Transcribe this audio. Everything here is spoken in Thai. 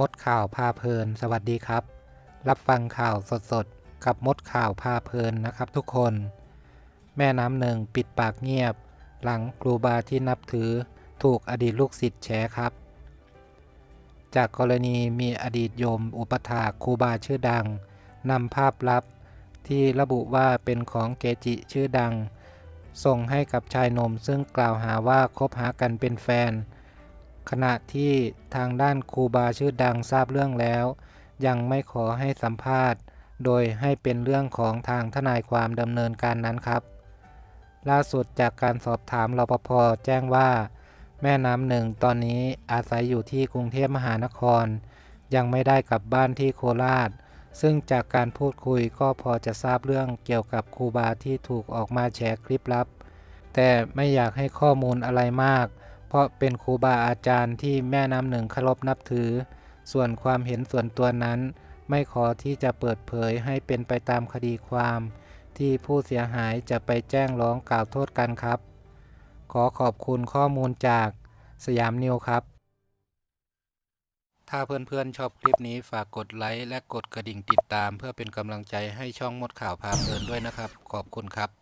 มดข่าวพาเพลิน สวัสดีครับ รับฟังข่าวสดๆ กับมดข่าวพาเพลินนะครับทุกคน แม่น้ำหนึ่งปิดปากเงียบ หลังครูบาที่นับถือถูกอดีตลูกศิษย์แฉครับ จากกรณีมีอดีตโยมอุปถาครูบาชื่อดังนำภาพลับ ที่ระบุว่าเป็นของเกจิชื่อดัง ส่งให้กับชายหนุ่มซึ่งกล่าวหาว่าคบหากันเป็นแฟน ขณะที่ทางด้านครูบาชื่อดังทราบเรื่องแล้ว ยังไม่ขอให้สัมภาษณ์ โดยให้เป็นเรื่องของทางทนายความดำเนินการนั้นครับ ล่าสุดจากการสอบถามรปภแจ้งว่า แม่น้ำหนึ่งตอนนี้อาศัยอยู่ที่กรุงเทพมหานคร ยังไม่ได้กลับบ้านที่โคราช ซึ่งจากการพูดคุยก็พอจะทราบเรื่องเกี่ยวกับครูบาที่ถูกออกมาแชร์คลิปลับ แต่ไม่อยากให้ข้อมูลอะไรมาก เพราะเป็นครูบาอาจารย์ที่แม่น้ำหนึ่งเคารพนับถือ ส่วนความเห็นส่วนตัวนั้น ไม่ขอที่จะเปิดเผยให้เป็นไปตามคดีความ ที่ผู้เสียหายจะไปแจ้งร้องกล่าวโทษกันครับ ขอขอบคุณข้อมูลจากสยามนิวครับ ถ้าเพื่อนๆชอบคลิปนี้ฝากกดไลค์และกดกระดิ่งติดตาม เพื่อเป็นกำลังใจให้ช่องมดข่าวพาเพลินด้วยนะครับ ขอบคุณครับ